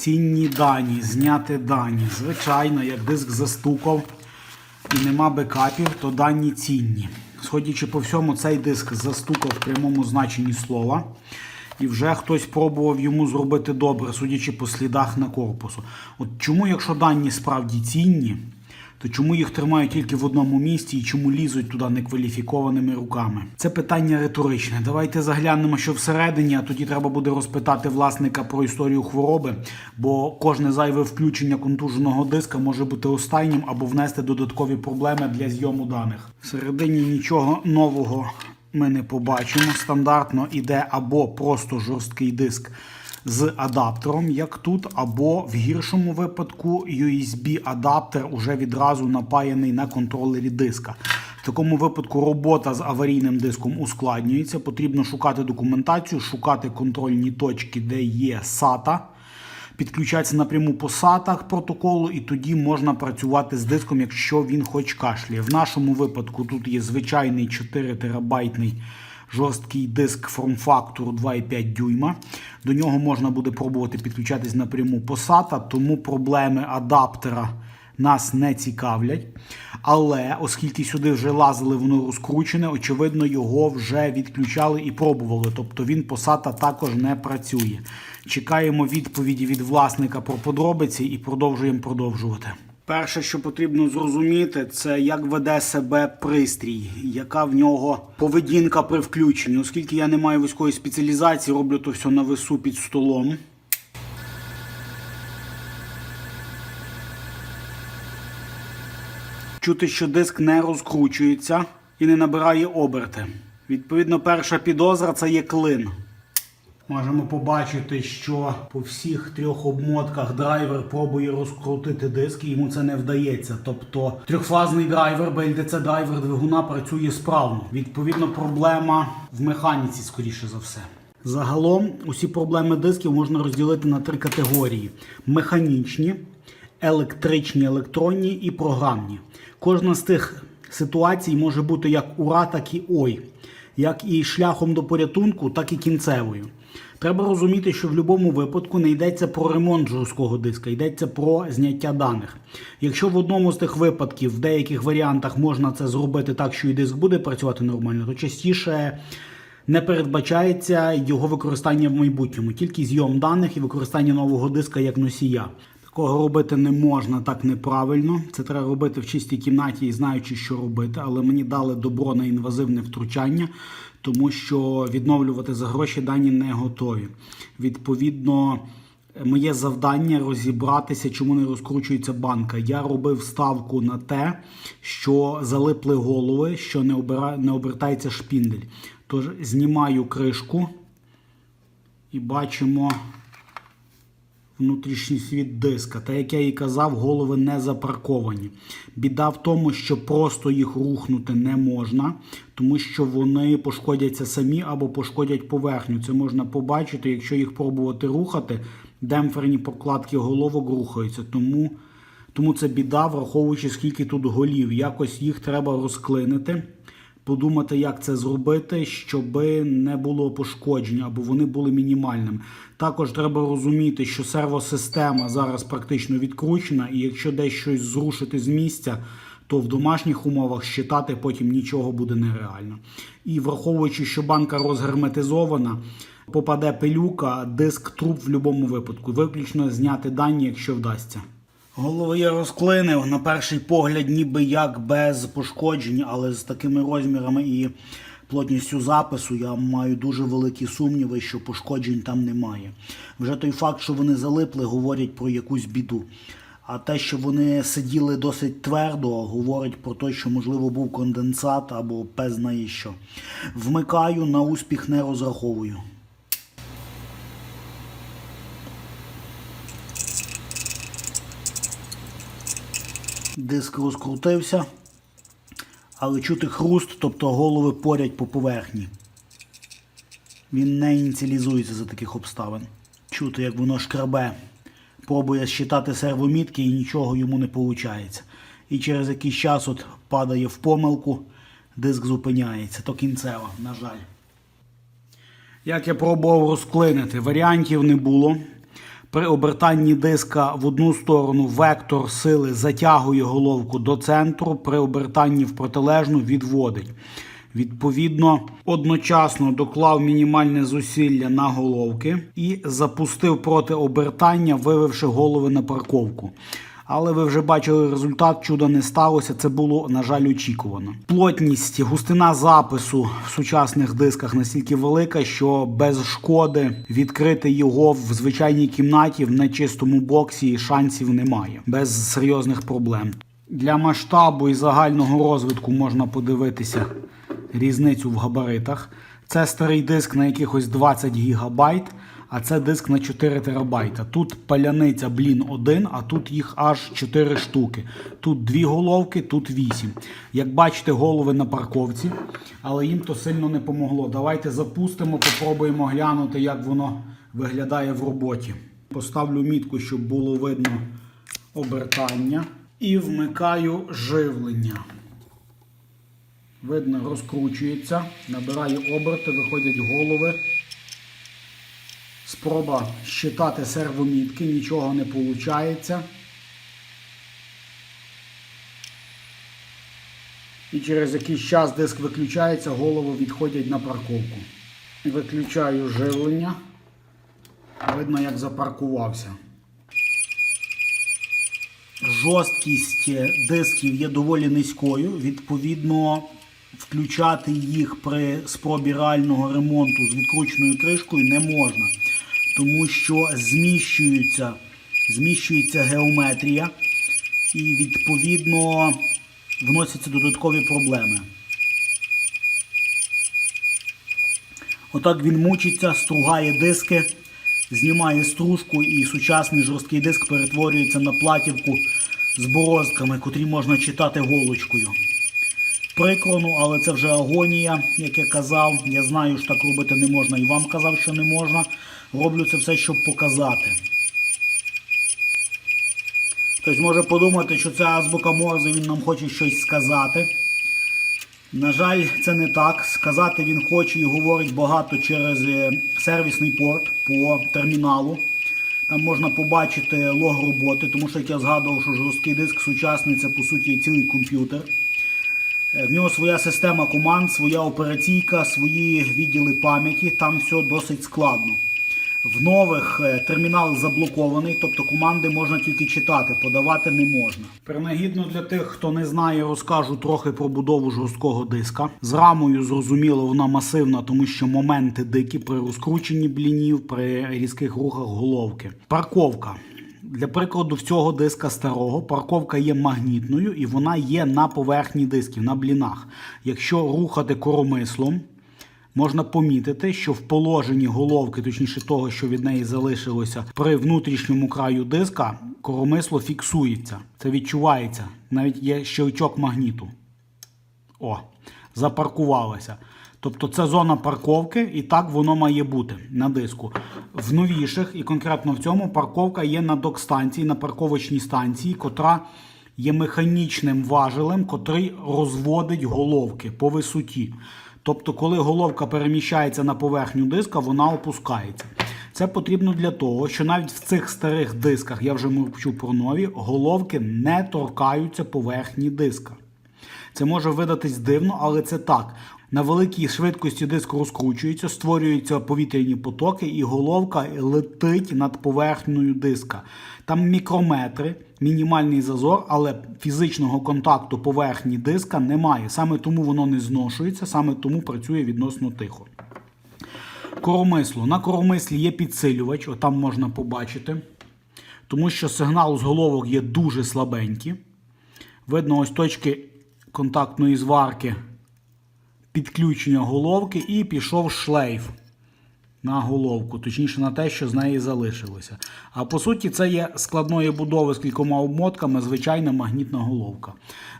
Цінні дані, зняти дані. Звичайно, як диск застукав і нема бекапів, то дані цінні. Сходячи по всьому, цей диск застукав в прямому значенні слова. І вже хтось пробував йому зробити добре, судячи по слідах на корпусу. От чому, якщо дані справді цінні, то чому їх тримають тільки в одному місці і чому лізуть туди некваліфікованими руками? Це питання риторичне. Давайте заглянемо, що всередині, а тоді треба буде розпитати власника про історію хвороби, бо кожне зайве включення контуженого диска може бути останнім або внести додаткові проблеми для зйому даних. Всередині нічого нового ми не побачимо. Стандартно іде або просто жорсткий диск з адаптером, як тут, або в гіршому випадку USB-адаптер уже відразу напаяний на контролері диска. В такому випадку робота з аварійним диском ускладнюється. Потрібно шукати документацію, шукати контрольні точки, де є SATA, підключатися напряму по SATA протоколу, і тоді можна працювати з диском, якщо він хоч кашляє. В нашому випадку тут є звичайний 4 терабайтний жорсткий диск форм-фактору 2,5 дюйма. До нього можна буде пробувати підключатись напряму по SATA, тому проблеми адаптера нас не цікавлять. Але оскільки сюди вже лазили, воно розкручене, очевидно, його вже відключали і пробували. Тобто він по SATA також не працює. Чекаємо відповіді від власника про подробиці і продовжуємо продовжувати. Перше, що потрібно зрозуміти, це як веде себе пристрій, яка в нього поведінка при включенні. Оскільки я не маю вузької спеціалізації, роблю то все на весу під столом. Чути, що диск не розкручується і не набирає оберти. Відповідно, перша підозра це є клин. Можемо побачити, що по всіх трьох обмотках драйвер пробує розкрутити диск, і йому це не вдається. Тобто трьохфазний драйвер, BLDC драйвер двигуна працює справно. Відповідно, проблема в механіці, скоріше за все. Загалом усі проблеми дисків можна розділити на три категорії: механічні, електричні, електронні і програмні. Кожна з тих ситуацій може бути як ура, так і ой, як і шляхом до порятунку, так і кінцевою. Треба розуміти, що в будь-якому випадку не йдеться про ремонт жорсткого диска, йдеться про зняття даних. Якщо в одному з тих випадків, в деяких варіантах можна це зробити так, що і диск буде працювати нормально, то частіше не передбачається його використання в майбутньому, тільки зйом даних і використання нового диска як носія. Такого робити не можна так неправильно. Це треба робити в чистій кімнаті і знаючи, що робити. Але мені дали добро на інвазивне втручання, тому що відновлювати за гроші дані не готові. Відповідно, моє завдання розібратися, чому не розкручується банка. Я робив ставку на те, що залипли голови, що не, обира... не обертається шпіндель. Тож знімаю кришку і бачимо внутрішній світ диска. Та як я і казав, голови не запарковані. Біда в тому, що просто їх рухнути не можна, тому що вони пошкодяться самі або пошкодять поверхню. Це можна побачити, якщо їх пробувати рухати, демпферні прокладки головок рухаються. Тому, тому це біда, враховуючи, скільки тут голів. Якось їх треба розклинити. Подумати, як це зробити, щоб не було пошкоджень або вони були мінімальними. Також треба розуміти, що сервосистема зараз практично відкручена, і якщо десь щось зрушити з місця, то в домашніх умовах щитати потім нічого буде нереально. І враховуючи, що банка розгерметизована, попаде пилюка, диск труп в будь-якому випадку. Виключно зняти дані, якщо вдасться. Голову я розклинив на перший погляд, ніби як без пошкоджень, але з такими розмірами і плотністю запису я маю дуже великі сумніви, що пошкоджень там немає. Вже той факт, що вони залипли, говорять про якусь біду. А те, що вони сиділи досить твердо, говорить про те, що можливо був конденсат або пез знає що. Вмикаю, на успіх не розраховую. Диск розкрутився, але чути хруст, тобто голови порять по поверхні. Він не ініціалізується за таких обставин. Чути, як воно шкрабе, пробує считати сервомітки і нічого йому не виходить. І через якийсь час от падає в помилку, диск зупиняється. То кінцева, на жаль. Як я пробував розклинити, варіантів не було. При обертанні диска в одну сторону вектор сили затягує головку до центру, при обертанні в протилежну відводить. Відповідно, одночасно доклав мінімальне зусилля на головки і запустив проти обертання, вививши голови на парковку. Але ви вже бачили результат, чуда не сталося. Це було, на жаль, очікувано. Плотність, густина запису в сучасних дисках настільки велика, що без шкоди відкрити його в звичайній кімнаті в нечистому боксі шансів немає, без серйозних проблем. Для масштабу і загального розвитку можна подивитися різницю в габаритах. Це старий диск на якихось 20 гігабайт, а це диск на 4 терабайта. Тут паляниця блін 1, а тут їх аж 4 штуки. Тут дві головки, тут 8. Як бачите, голови на парковці, але їм то сильно не помогло. Давайте запустимо, попробуємо глянути, як воно виглядає в роботі. Поставлю мітку, щоб було видно обертання. І вмикаю живлення. Видно, розкручується, набирає оберти, виходять голови. Спроба щитати сервомітки, нічого не виходить. І через якийсь час диск виключається, голови відходять на парковку. Виключаю живлення. Видно, як запаркувався. Жорсткість дисків є доволі низькою. Відповідно, включати їх при спробі реального ремонту з відкрученою кришкою не можна, тому що зміщується, зміщується геометрія і відповідно вносяться додаткові проблеми. Отак він мучиться, стругає диски, знімає стружку і сучасний жорсткий диск перетворюється на платівку з бороздками, котрі можна читати голочкою. Прикро, ну, але це вже агонія, як я казав. Я знаю, що так робити не можна і вам казав, що не можна. Роблю це все, щоб показати. Хтось може подумати, що це азбука Морзе, він нам хоче щось сказати. На жаль, це не так. Сказати він хоче і говорить багато через е, сервісний порт по терміналу. Там можна побачити лог роботи, тому що як я згадував, що жорсткий диск сучасний це по суті цілий комп'ютер. Е, В нього своя система команд, своя операційка, свої відділи пам'яті. Там все досить складно. В нових е, термінал заблокований, тобто команди можна тільки читати, подавати не можна. Принагідно для тих, хто не знає, розкажу трохи про будову жорсткого диска. З рамою зрозуміло, вона масивна, тому що моменти дикі при розкрученні блінів, при різких рухах головки. Парковка. Для прикладу, в цього диска старого парковка є магнітною і вона є на поверхні дисків, на блінах. Якщо рухати коромислом, можна помітити, що в положенні головки, точніше того, що від неї залишилося, при внутрішньому краю диска коромисло фіксується. Це відчувається. Навіть є щелчок магніту. О, запаркувалося. Тобто це зона парковки, і так воно має бути на диску. В новіших, і конкретно в цьому, парковка є на док-станції, на парковочній станції, котра є механічним важелем, котрий розводить головки по висоті. Тобто, коли головка переміщається на поверхню диска, вона опускається. Це потрібно для того, що навіть в цих старих дисках, я вже мовчу про нові, головки не торкаються поверхні диска. Це може видатись дивно, але це так. На великій швидкості диск розкручується, створюються повітряні потоки, і головка летить над поверхнею диска. Там мікрометри, мінімальний зазор, але фізичного контакту поверхні диска немає. Саме тому воно не зношується, саме тому працює відносно тихо. Коромисло. На коромислі є підсилювач, отам можна побачити. Тому що сигнал з головок є дуже слабенький. Видно, ось точки контактної зварки підключення головки і пішов шлейф на головку, точніше на те, що з неї залишилося. А по суті, це є складної будови з кількома обмотками, звичайна магнітна головка.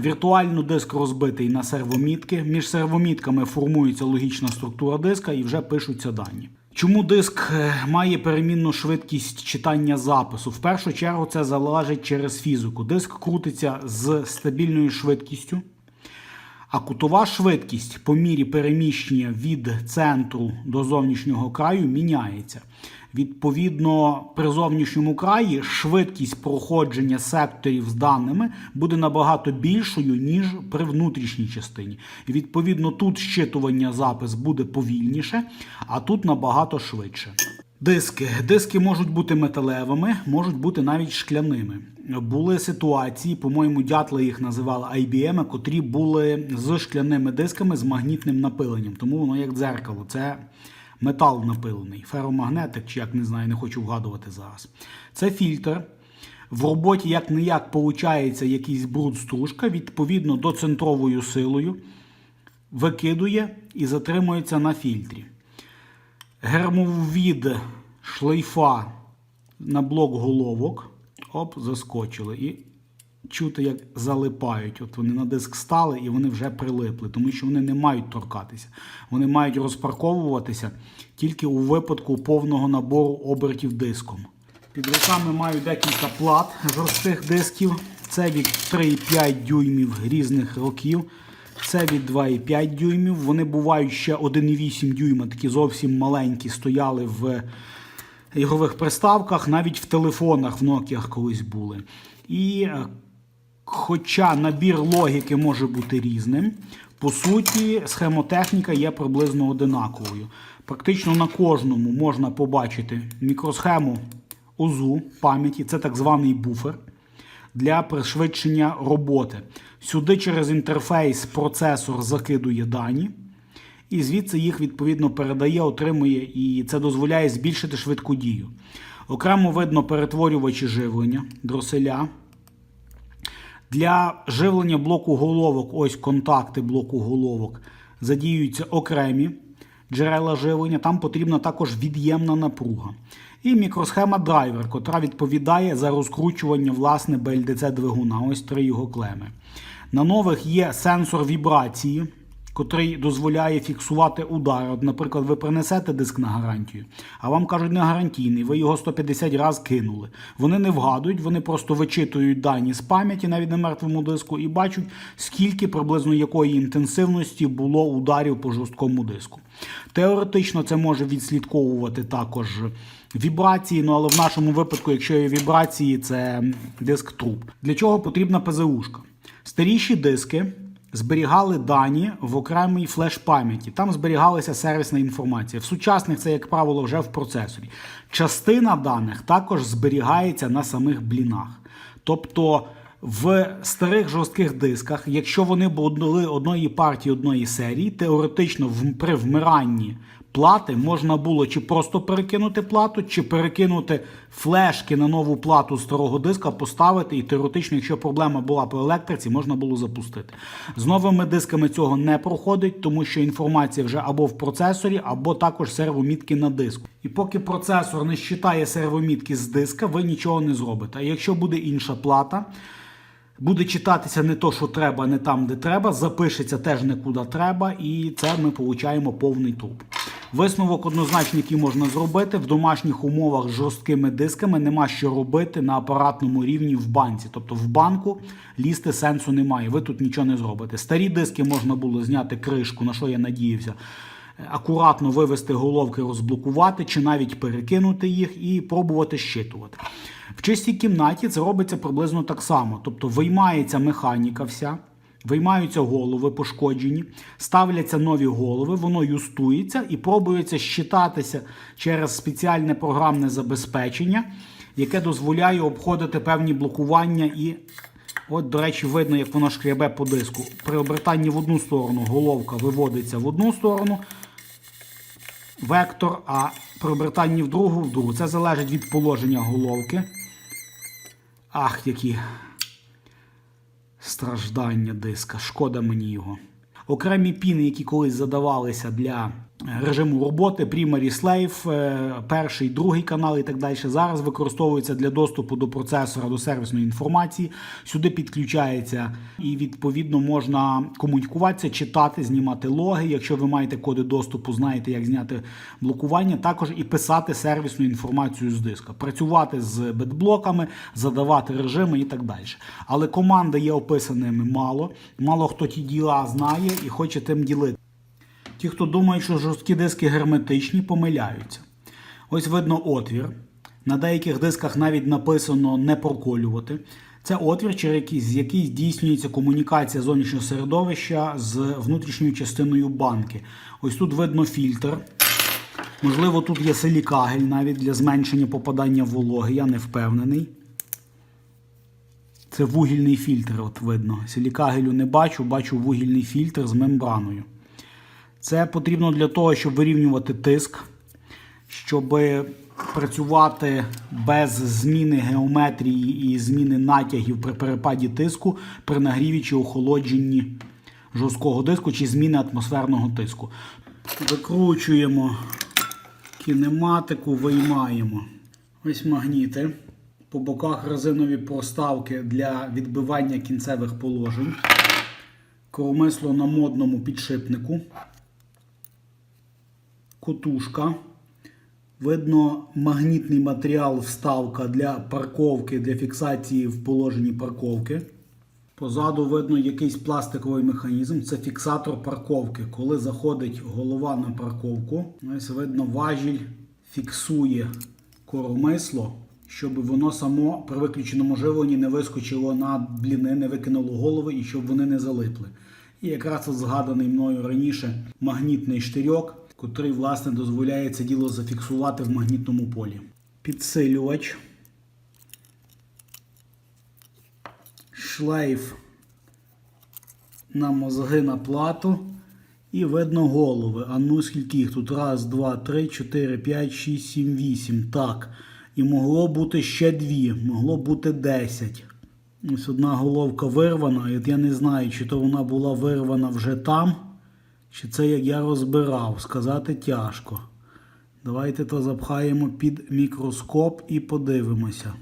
Віртуально диск розбитий на сервомітки. Між сервомітками формується логічна структура диска і вже пишуться дані. Чому диск е, має перемінну швидкість читання запису? В першу чергу це залежить через фізику. Диск крутиться з стабільною швидкістю. А кутова швидкість по мірі переміщення від центру до зовнішнього краю міняється. Відповідно, при зовнішньому краї швидкість проходження секторів з даними буде набагато більшою, ніж при внутрішній частині. Відповідно, тут щитування запис буде повільніше, а тут набагато швидше. Диски. Диски можуть бути металевими, можуть бути навіть шкляними. Були ситуації, по-моєму, дятли їх називали IBM, котрі були з шкляними дисками з магнітним напиленням. Тому воно як дзеркало. Це метал напилений, феромагнетик, чи як не знаю, не хочу вгадувати зараз. Це фільтр. В роботі як не як получається якийсь бруд стружка, відповідно до центровою силою викидує і затримується на фільтрі. Гермовід шлейфа на блок головок. Оп, заскочили. І чути, як залипають. От вони на диск стали і вони вже прилипли, тому що вони не мають торкатися. Вони мають розпарковуватися тільки у випадку повного набору обертів диском. Під руками маю декілька плат жорстких дисків. Це від 3,5 дюймів різних років. Це від 2,5 дюймів. Вони бувають ще 1,8 дюйма, такі зовсім маленькі, стояли в ігрових приставках, навіть в телефонах в Nokia колись були. І е, хоча набір логіки може бути різним, по суті, схемотехніка є приблизно одинаковою. Практично на кожному можна побачити мікросхему ОЗУ пам'яті, це так званий буфер для пришвидшення роботи. Сюди через інтерфейс процесор закидує дані, і звідси їх відповідно передає, отримує, і це дозволяє збільшити швидку дію. Окремо видно перетворювачі живлення, дроселя. Для живлення блоку головок, ось контакти блоку головок, задіюються окремі джерела живлення. Там потрібна також від'ємна напруга. І мікросхема драйвер, котра відповідає за розкручування власне BLDC двигуна. Ось три його клеми. На нових є сенсор вібрації, котрий дозволяє фіксувати удар. От, наприклад, ви принесете диск на гарантію, а вам кажуть, не гарантійний, ви його 150 разів кинули. Вони не вгадують, вони просто вичитують дані з пам'яті навіть на мертвому диску і бачать, скільки приблизно якої інтенсивності було ударів по жорсткому диску. Теоретично це може відслідковувати також вібрації, ну але в нашому випадку, якщо є вібрації, це диск труп. Для чого потрібна ПЗУшка? Старіші диски зберігали дані в окремій флеш-пам'яті. Там зберігалася сервісна інформація. В сучасних це, як правило, вже в процесорі. Частина даних також зберігається на самих блінах. Тобто в старих жорстких дисках, якщо вони були одної партії, одної серії, теоретично при вмиранні плати можна було чи просто перекинути плату, чи перекинути флешки на нову плату старого диска, поставити, і теоретично, якщо проблема була по електриці, можна було запустити. З новими дисками цього не проходить, тому що інформація вже або в процесорі, або також сервомітки на диску. І поки процесор не считає сервомітки з диска, ви нічого не зробите. А якщо буде інша плата, Буде читатися не то, що треба, не там, де треба, запишеться теж не куди треба, і це ми отримуємо повний труп. Висновок однозначно, який можна зробити в домашніх умовах з жорсткими дисками нема що робити на апаратному рівні в банці. Тобто в банку лізти сенсу немає. Ви тут нічого не зробите. Старі диски можна було зняти кришку, на що я надіявся. Акуратно вивести головки, розблокувати чи навіть перекинути їх і пробувати щитувати. В чистій кімнаті це робиться приблизно так само. Тобто виймається механіка вся, виймаються голови пошкоджені, ставляться нові голови, воно юстується і пробується щитатися через спеціальне програмне забезпечення, яке дозволяє обходити певні блокування і. От, до речі, видно, як воно шкрябе по диску. При обертанні в одну сторону головка виводиться в одну сторону, вектор, а при обертанні в другу в другу. Це залежить від положення головки. Ах, які страждання диска. Шкода мені його. Окремі піни, які колись задавалися для режиму роботи, Primary Slave, е, перший, другий канал і так далі, зараз використовуються для доступу до процесора, до сервісної інформації. Сюди підключається і відповідно можна комунікуватися, читати, знімати логи. Якщо ви маєте коди доступу, знаєте, як зняти блокування, також і писати сервісну інформацію з диска, працювати з бетблоками, задавати режими і так далі. Але команда є описаними мало. Мало хто ті діла знає і хоче тим ділити. Ті, хто думають, що жорсткі диски герметичні, помиляються. Ось видно отвір. На деяких дисках навіть написано не проколювати. Це отвір, через який, здійснюється комунікація зовнішнього середовища з внутрішньою частиною банки. Ось тут видно фільтр. Можливо, тут є силікагель навіть для зменшення попадання вологи, я не впевнений. Це вугільний фільтр, от видно. Силікагелю не бачу, бачу вугільний фільтр з мембраною. Це потрібно для того, щоб вирівнювати тиск, щоб працювати без зміни геометрії і зміни натягів при перепаді тиску при нагріві чи охолодженні жорсткого диску чи зміни атмосферного тиску. Викручуємо кінематику, виймаємо. Ось магніти. По боках резинові проставки для відбивання кінцевих положень. Коромисло на модному підшипнику. Котушка. Видно магнітний матеріал вставка для парковки, для фіксації в положенні парковки. Позаду видно якийсь пластиковий механізм. Це фіксатор парковки. Коли заходить голова на парковку, ось видно, важіль фіксує коромисло, щоб воно само при виключеному живленні не вискочило на бліни, не викинуло голови і щоб вони не залипли. І якраз згаданий мною раніше магнітний штирьок, котрий власне дозволяє це діло зафіксувати в магнітному полі. Підсилювач. шлейф на мозги на плату. І видно голови. А ну скільки їх тут? Раз, два, три, чотири, п'ять, шість, сім, вісім. Так. І могло бути ще дві. Могло бути десять. Ось одна головка вирвана. І от я не знаю, чи то вона була вирвана вже там, чи це як я розбирав. Сказати тяжко. Давайте то запхаємо під мікроскоп і подивимося.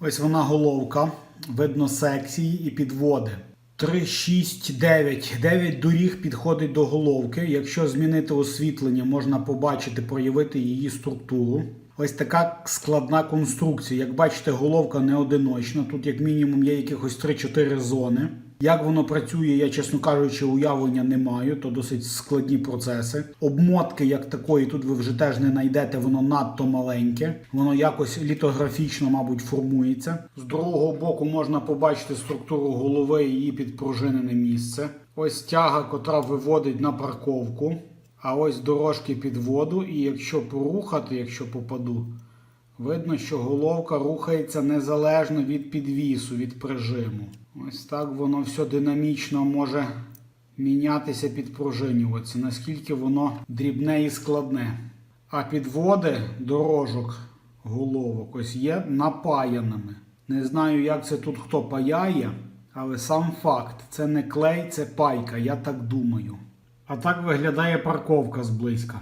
Ось вона головка. Видно секції і підводи. 3, 6, 9. 9 доріг підходить до головки. Якщо змінити освітлення, можна побачити, проявити її структуру. Ось така складна конструкція. Як бачите, головка не одиночна. Тут, як мінімум, є якихось 3-4 зони. Як воно працює, я, чесно кажучи, уявлення не маю, то досить складні процеси. Обмотки, як такої, тут ви вже теж не знайдете, воно надто маленьке. Воно якось літографічно, мабуть, формується. З другого боку можна побачити структуру голови і її підпружинене місце. Ось тяга, котра виводить на парковку. А ось дорожки під воду, і якщо порухати, якщо попаду, видно, що головка рухається незалежно від підвісу, від прижиму. Ось так воно все динамічно може мінятися, підпружинюватися, наскільки воно дрібне і складне. А підводи дорожок головок ось є напаяними. Не знаю, як це тут хто паяє, але сам факт це не клей, це пайка, я так думаю. А так виглядає парковка зблизька.